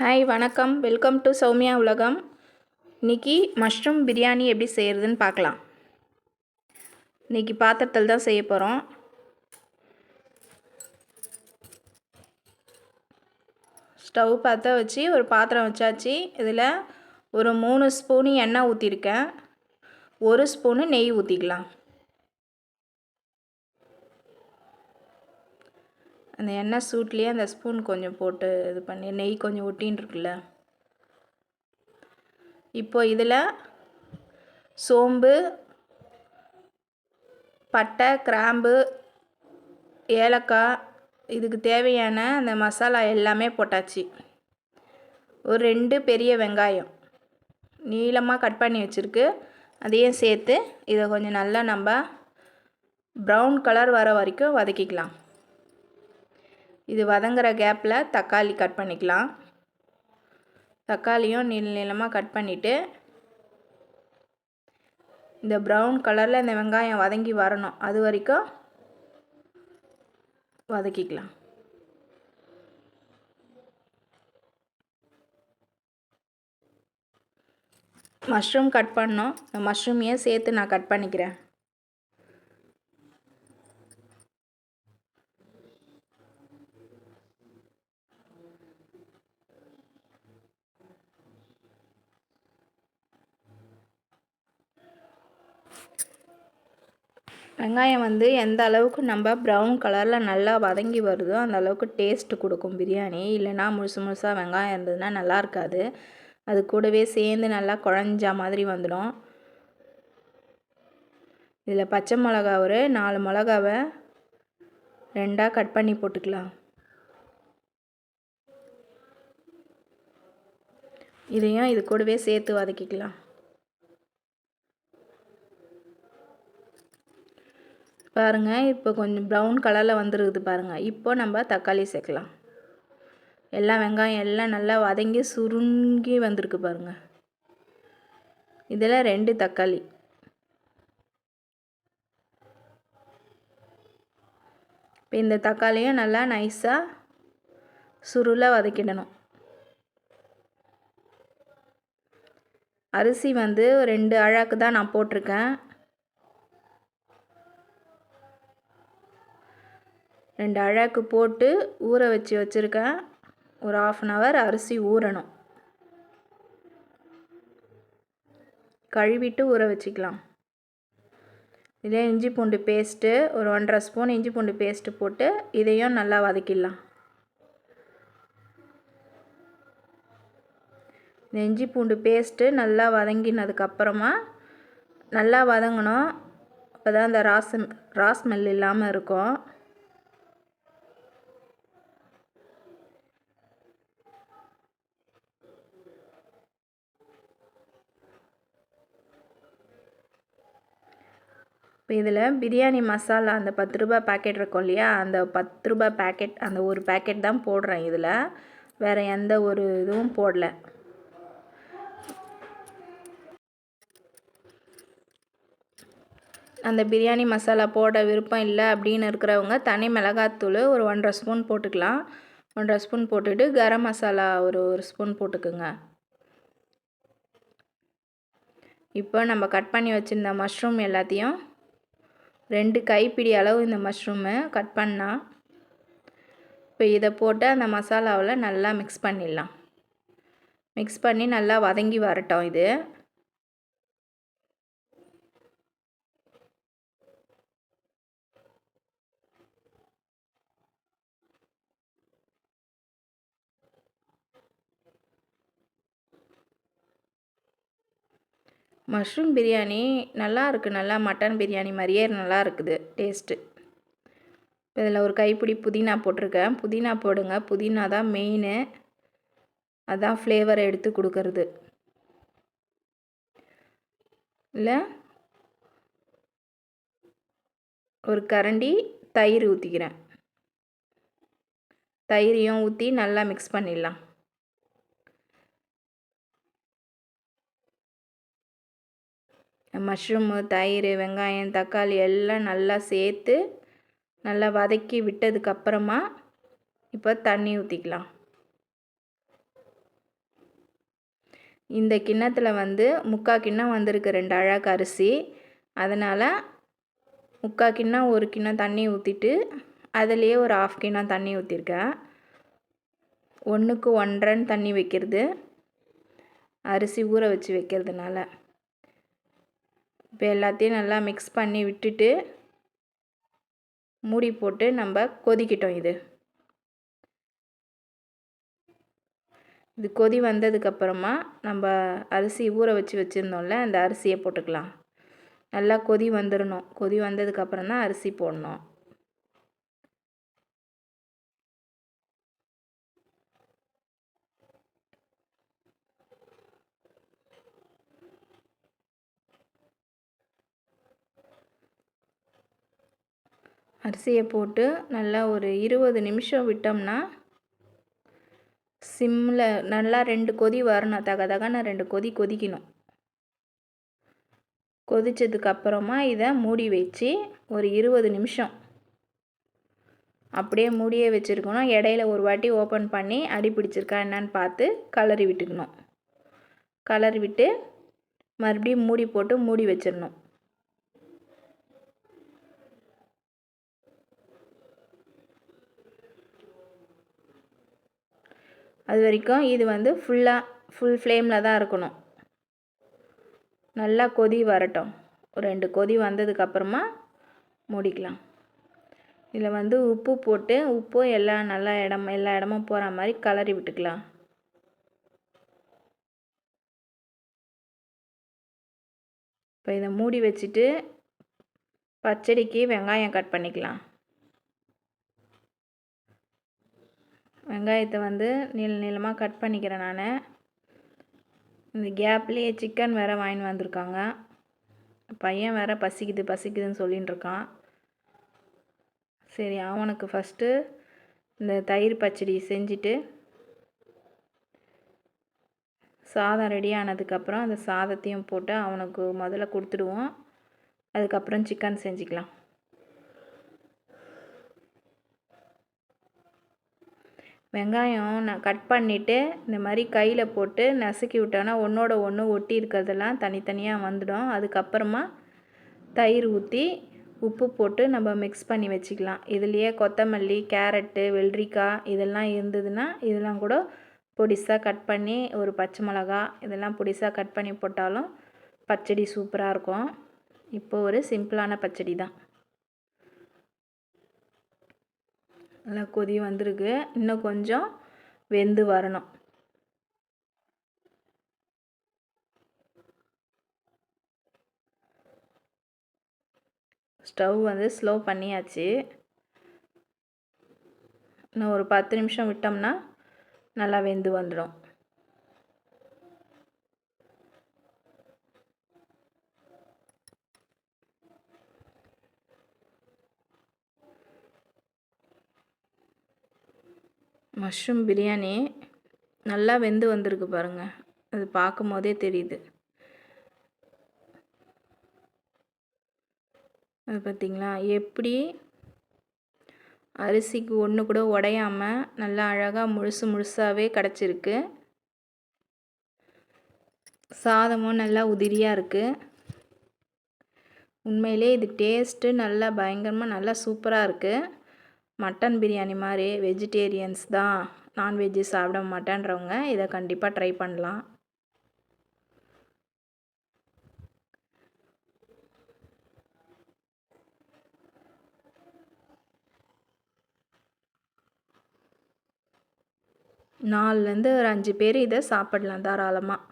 Hi வணக்கம். Welcome to Soumya உலகம். இன்றைக்கி மஷ்ரூம் பிரியாணி எப்படி செய்கிறதுன்னு பார்க்கலாம். இன்றைக்கி பாத்திரத்தில் தான் செய்ய போகிறோம் ஸ்டவ் பார்த்த வச்சு ஒரு பாத்திரம் வச்சாச்சு. இதில் ஒரு மூணு ஸ்பூனு எண்ணெய் ஊற்றிருக்கேன் ஒரு ஸ்பூனு நெய் ஊற்றிக்கலாம் அந்த எண்ணெய் சூட்லேயே அந்த ஸ்பூன் கொஞ்சம் போட்டு இது பண்ணி நெய் கொஞ்சம் ஒட்டின்னு இருக்குல்ல இப்போ இதில் சோம்பு பட்டை கிராம்பு ஏலக்காய் இதுக்கு தேவையான அந்த மசாலா எல்லாமே போட்டாச்சு. ஒரு ரெண்டு பெரிய வெங்காயம் நீளமாக கட் பண்ணி வச்சுருக்கு. அதையும் சேர்த்து இதை கொஞ்சம் நல்லா நம்ம ப்ரௌன் கலர் வர வரைக்கும் வதக்கிக்கலாம். இது வதங்குற கேப்பில் தக்காளி கட் பண்ணிக்கலாம். தக்காளியும் நீள நீளமாக கட் பண்ணிவிட்டு இந்த ப்ரௌன் கலரில் இந்த வெங்காயம் வதங்கி வரணும். அது வரைக்கும் வதக்கிக்கலாம். மஷ்ரூம் கட் பண்ணோம் இந்த மஷ்ரூமையும் சேர்த்து நான் கட் பண்ணிக்கிறேன். வெங்காயம் வந்து எந்த அளவுக்கு நம்ம ப்ரௌன் கலரில் நல்லா வதங்கி வருதோ அந்த அளவுக்கு டேஸ்ட்டு கொடுக்கும் பிரியாணி. இல்லைனா முழுசு முழுசாக வெங்காயம் இருந்ததுன்னா நல்லா இருக்காது. அது கூடவே சேர்ந்து நல்லா குழஞ்சா மாதிரி வந்துடும். இதில் பச்சை மிளகா ஒரு நாலு மிளகாவை ரெண்டாக கட் பண்ணி போட்டுக்கலாம். இதையும் இது கூடவே சேர்த்து வதக்கிக்கலாம். பாருங்கள் இப்போ கொஞ்சம் ப்ரௌன் கலரில் வந்துருக்குது பாருங்கள் இப்போ நம்ம தக்காளி சேர்க்கலாம். எல்லாம் வெங்காயம் எல்லாம் நல்லா வதங்கி சுருங்கி வந்திருக்கு பாருங்கள் இதில் ரெண்டு தக்காளி. இப்போ இந்த தக்காளியும் நல்லா நைஸாக சுருளாக வதக்கிடணும். அரிசி வந்து ரெண்டு அழாக்கு தான் நான் போட்டிருக்கேன். ரெண்டு அழகு போட்டு ஊற வச்சு வச்சுருக்கேன். ஒரு ஆஃப் அன் ஹவர் அரிசி ஊறணும். கழுவிட்டு ஊற வச்சுக்கலாம். இதே இஞ்சி பூண்டு பேஸ்ட்டு ஒரு ஒன்றரை ஸ்பூன் இஞ்சி பூண்டு பேஸ்ட்டு போட்டு இதையும் நல்லா வதக்கிடலாம். இந்த இஞ்சி பூண்டு பேஸ்ட்டு நல்லா வதங்கினதுக்கப்புறமா நல்லா வதங்கணும். அப்போ தான் அந்த ராஸ் ராஸ் ஸ்மெல் இல்லாமல் இருக்கும். இப்போ இதில் பிரியாணி மசாலா அந்த பத்து ரூபாய் பேக்கெட் இருக்கும் இல்லையா? அந்த பத்து ரூபாய் பேக்கெட் அந்த ஒரு பேக்கெட் தான் போடுறேன் இதில். வேறு எந்த ஒரு இதுவும் போடல. அந்த பிரியாணி மசாலா போட விருப்பம் இல்லை அப்படின்னு இருக்கிறவங்க தனி மிளகாத்தூள் ஒரு ஒன்றரை ஸ்பூன் போட்டுக்கலாம். ஒன்றரை ஸ்பூன் போட்டுட்டு கரம் மசாலா ஒரு ஒரு ஸ்பூன் போட்டுக்குங்க. இப்போ நம்ம கட் பண்ணி வச்சுருந்த மஷ்ரூம் எல்லாத்தையும் ரெண்டு கைப்பிடி அளவு இந்த மஷ்ரூமு கட் பண்ணால் இப்போ இதை போட்டு அந்த மசாலாவில் நல்லா மிக்ஸ் பண்ணிடலாம். மிக்ஸ் பண்ணி நல்லா வதங்கி வரட்டும் இது. மஷ்ரூம் பிரியாணி நல்லா இருக்குது நல்லா மட்டன் பிரியாணி மாதிரியே நல்லா இருக்குது. டேஸ்ட்டு. இப்போ இதில் ஒரு கைப்பிடி புதினா போட்டிருக்கேன். புதினா போடுங்க. புதினா தான் மெயினு அதுதான் ஃப்ளேவர் எடுத்து கொடுக்கறது. இல்லை. ஒரு கரண்டி தயிர் ஊற்றிக்கிறேன் தயிரையும் ஊற்றி நல்லா மிக்ஸ் பண்ணிடலாம். மஷ்ரூமு தயிர் வெங்காயம் தக்காளி எல்லாம் நல்லா சேர்த்து நல்லா வதக்கி விட்டதுக்கப்புறமா இப்போ தண்ணி ஊற்றிக்கலாம் இந்த கிண்ணத்தில் வந்து முக்கா கிண்ணம் வந்திருக்கு ரெண்டு அழகு அரிசி. அதனால் முக்கா கிண்ணம் ஒரு கிண்ணம் தண்ணி ஊற்றிட்டு அதுலேயே ஒரு ஆஃப் கிண்ணம் தண்ணி ஊற்றிருக்கேன் ஒன்றுக்கு ஒன்றரைன்னு தண்ணி வைக்கிறது. அரிசி ஊற வச்சு வைக்கிறதுனால. இப்போ எல்லாத்தையும் நல்லா மிக்ஸ் பண்ணி விட்டுட்டு மூடி போட்டு நம்ம கொதிக்கிட்டோம் இது. இது கொதி வந்ததுக்கப்புறமா நம்ம அரிசி ஊற வச்சு வச்சுருந்தோம்ல அந்த அரிசியை போட்டுக்கலாம். நல்லா கொதி வந்துடணும் கொதி வந்ததுக்கப்புறம் தான் அரிசி போடணும். அரிசியை போட்டு நல்லா ஒரு இருபது நிமிஷம் விட்டோம்னா சிம்மில் நல்லா ரெண்டு கொதி வரணும். தக தகன்னு ரெண்டு கொதி கொதிக்கணும். கொதித்ததுக்கப்புறமா இதை மூடி வச்சு ஒரு இருபது நிமிஷம் அப்படியே மூடியே வச்சுருக்கணும். இடையில ஒரு வாட்டி ஓப்பன் பண்ணி அடி பிடிச்சிருக்கா என்னன்னு பார்த்து கலரி விட்டுக்கணும். கலரி விட்டு மறுபடியும் மூடி போட்டு மூடி வச்சிடணும். அது வரைக்கும் இது வந்து ஃபுல்லாக ஃபுல் ஃப்ளேமில் தான் இருக்கணும். நல்லா கொதி வரட்டும். ஒரு ரெண்டு கொதி வந்ததுக்கப்புறமா மூடிக்கலாம். இதில் வந்து உப்பு போட்டு உப்பு எல்லா நல்லா இடம் எல்லா இடமும் போகிற மாதிரி கலரி விட்டுக்கலாம். இப்போ இதை மூடி வச்சுட்டு பச்சடிக்கு வெங்காயம் கட் பண்ணிக்கலாம். வெங்காயத்தை வந்து நீள நீளமாக கட் பண்ணிக்கிறேன் நான். இந்த கேப்லேயே சிக்கன் வேறு வாங்கின்னு வந்திருக்காங்க. பையன் வேறு பசிக்குது பசிக்குதுன்னு சொல்லின்னு இருக்கான். சரி அவனுக்கு ஃபஸ்ட்டு இந்த தயிர் பச்சடி செஞ்சுட்டு சாதம் ரெடி ஆனதுக்கப்புறம் அந்த சாதத்தையும் போட்டு அவனுக்கு முதல்ல கொடுத்துடுவோம். அதுக்கப்புறம் சிக்கன் செஞ்சுக்கலாம். வெங்காயம் நான் கட் பண்ணிவிட்டு இந்த மாதிரி கையில் போட்டு நசுக்கி விட்டோன்னா ஒன்றோட ஒன்று ஒட்டி இருக்கிறதெல்லாம் தனித்தனியாக வந்துடும். அதுக்கப்புறமா தயிர் ஊற்றி உப்பு போட்டு நம்ம மிக்ஸ் பண்ணி வச்சுக்கலாம். இதுலேயே கொத்தமல்லி கேரட்டு வெள்ளரிக்காய் இதெல்லாம் இருந்ததுன்னா இதெல்லாம் கூட பொடிசாக கட் பண்ணி ஒரு பச்சை மிளகா இதெல்லாம் பொடிசாக கட் பண்ணி போட்டாலும் பச்சடி சூப்பராக இருக்கும். இப்போ ஒரு சிம்பிளான பச்சடி தான் நல்லா கொதி வந்திருக்கு. இன்னும் கொஞ்சம் வெந்து வரணும். ஸ்டவ் வந்து ஸ்லோ பண்ணியாச்சு. இன்னும் ஒரு பத்து நிமிஷம் விட்டோம்னா நல்லா வெந்து வந்துடும். மஷ்ரூம் பிரியாணி நல்லா வெந்து வந்திருக்கு பாருங்கள் அது பார்க்கும் போதே தெரியுது. அது பார்த்திங்களா? எப்படி அரிசிக்கு ஒன்று கூட உடையாமல் நல்லா அழகாக முழுசு முழுசாகவே கிடச்சிருக்கு. சாதமும் நல்லா உதிரியாக இருக்குது உண்மையிலே இது டேஸ்ட்டு நல்லா பயங்கரமாக நல்லா சூப்பராக இருக்குது மட்டன் பிரியாணி மாதிரி வெஜிடேரியன்ஸ் தான் நான்வெஜ்ஜு சாப்பிட மாட்டேன்றவங்க இதை கண்டிப்பாக ட்ரை பண்ணலாம். நாலுலேருந்து ஒரு அஞ்சு பேர் இதை சாப்பிடலாம் தாராளமாக.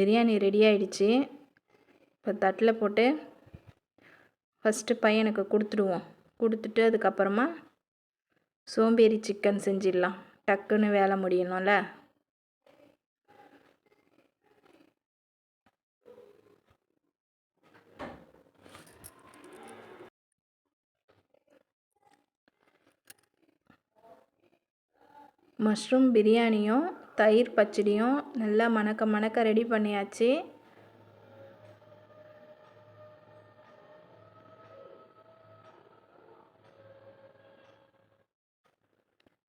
பிரியாணி ரெடி ஆயிடுச்சு. இப்போ தட்டில் போட்டு ஃபஸ்ட்டு பையனுக்கு கொடுத்துடுவோம். கொடுத்துட்டு அதுக்கப்புறமா சோம்பேறி சிக்கன் செஞ்சிடலாம். டக்குன்னு வேலை முடியணும்ல. மஷ்ரூம் பிரியாணியும் தயிர் பச்சடியும் நல்லா மணக்க மணக்க ரெடி பண்ணியாச்சு.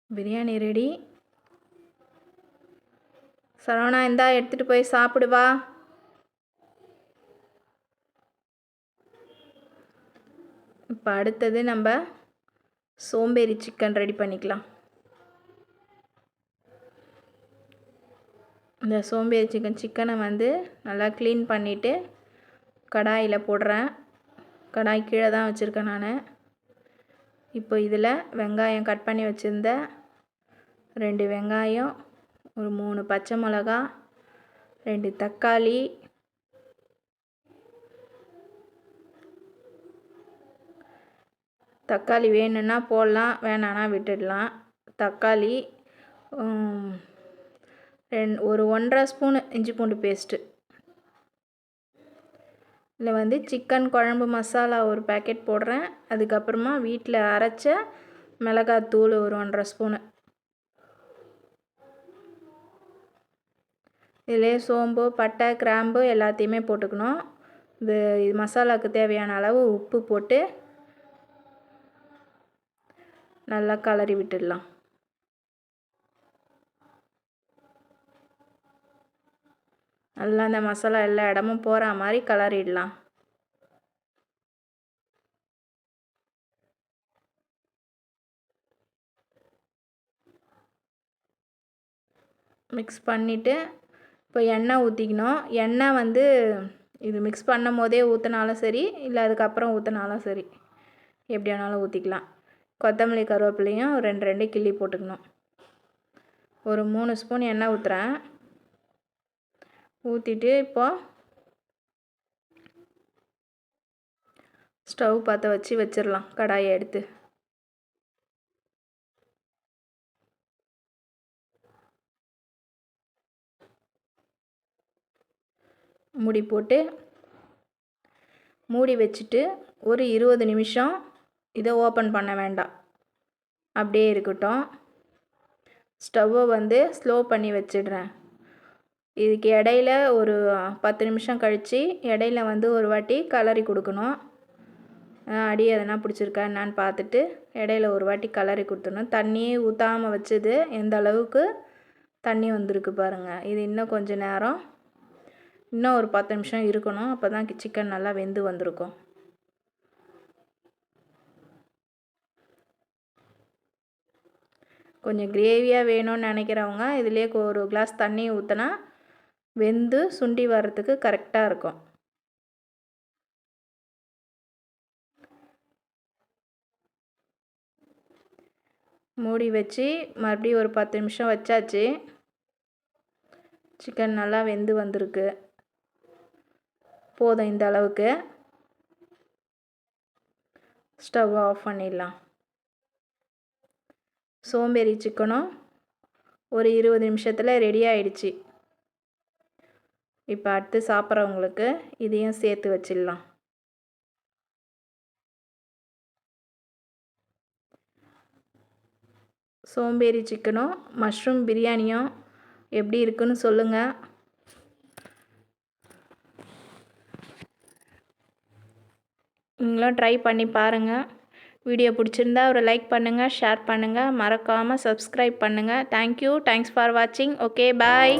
பிரியாணி ரெடி. சரவணா இந்தா எடுத்துகிட்டு போய் சாப்பிடுவா. இப்போ அடுத்தது நம்ம சோம்பேறி சிக்கன் ரெடி பண்ணிக்கலாம். இந்த சோம்பேறி சிக்கன் சிக்கனை வந்து நல்லா க்ளீன் பண்ணிவிட்டு கடாயில் போடுறேன். கடாய் கீழே தான் வச்சுருக்கேன் நான். இப்போ இதில் வெங்காயம் கட் பண்ணி வச்சுருந்த ரெண்டு வெங்காயம் ஒரு மூணு பச்சை மிளகா ரெண்டு தக்காளி தக்காளி வேணும்னா போடலாம் வேணான்னா விட்டுடலாம். தக்காளி ரெண் ஒரு ஒன்றரை ஸ்பூனு இஞ்சி பூண்டு பேஸ்ட்டு. இதில் வந்து சிக்கன் குழம்பு மசாலா ஒரு பேக்கெட் போடுறேன். அதுக்கப்புறமா வீட்டில் அரைச்ச மிளகாத்தூள் ஒரு ஒன்றரை ஸ்பூனு. இதிலே சோம்பு பட்டை கிராம்பு எல்லாத்தையுமே போட்டுக்கணும். இது இது மசாலாவுக்கு தேவையான அளவு உப்பு போட்டு நல்லா கலரி விட்டுடலாம். நல்லா அந்த மசாலா எல்லா இடமும் போகிற மாதிரி கலரிடலாம். மிக்ஸ் பண்ணிவிட்டு இப்போ எண்ணெய் ஊற்றிக்கணும் எண்ணெய் வந்து இது மிக்ஸ் பண்ணும் போதே ஊற்றினாலும் சரி இல்லை அதுக்கப்புறம் ஊற்றினாலும் சரி எப்படி வேணாலும் ஊற்றிக்கலாம் கொத்தமல்லி கருவேப்பிலையும் ரெண்டு ரெண்டு கிள்ளி போட்டுக்கணும். ஒரு மூணு ஸ்பூன் எண்ணெய் ஊற்றுறேன் ஊற்றிட்டு இப்போது ஸ்டவ் பற்ற வச்சு வச்சிடலாம் கடாயை எடுத்து. மூடி போட்டு மூடி வச்சுட்டு ஒரு இருபது நிமிஷம் இதை ஓப்பன் பண்ண வேண்டாம். அப்படியே இருக்கட்டும். ஸ்டவ்வை வந்து ஸ்லோ பண்ணி வச்சிடுறேன். இதுக்கு இடையில ஒரு பத்து நிமிஷம் கழித்து இடையில வந்து ஒரு வாட்டி கலரி கொடுக்கணும். அடி எதனா பிடிச்சிருக்கா என்னான்னு பார்த்துட்டு இடையில ஒரு வாட்டி கலரி கொடுத்துடணும். தண்ணியே ஊற்றாமல் வச்சது எந்த அளவுக்கு தண்ணி வந்திருக்கு பாருங்கள் இது இன்னும் கொஞ்சம் நேரம் இன்னும் ஒரு பத்து நிமிஷம் இருக்கணும். அப்போ தான் சிக்கன் நல்லா வெந்து வந்திருக்கும். கொஞ்சம் கிரேவியாக வேணும்னு நினைக்கிறவங்க இதிலே ஒரு கிளாஸ் தண்ணி ஊற்றினா வெந்து சுண்டி வர்றதுக்கு கரெக்டாக இருக்கும். மூடி வச்சு மறுபடியும் ஒரு பத்து நிமிஷம் வச்சாச்சு. சிக்கன் நல்லா வெந்து வந்திருக்கு. போதும் இந்த அளவுக்கு. ஸ்டவ் ஆஃப் பண்ணிடலாம். சோம்பேறி சிக்கனும் ஒரு இருபது நிமிஷத்தில் ரெடி ஆயிடுச்சு. இப்போ அடுத்து சாப்பிட்றவங்களுக்கு இதையும் சேர்த்து வச்சிடலாம். சோம்பேறி சிக்கனும் மஷ்ரூம் பிரியாணியும் எப்படி இருக்குன்னு சொல்லுங்கள் நீங்களும் ட்ரை பண்ணி பாருங்கள் வீடியோ பிடிச்சிருந்தா ஒரு லைக் பண்ணுங்கள் ஷேர் பண்ணுங்கள் மறக்காமல் சப்ஸ்கிரைப் பண்ணுங்கள் தேங்க்யூ தேங்க்ஸ் ஃபார் வாட்சிங் ஓகே பாய்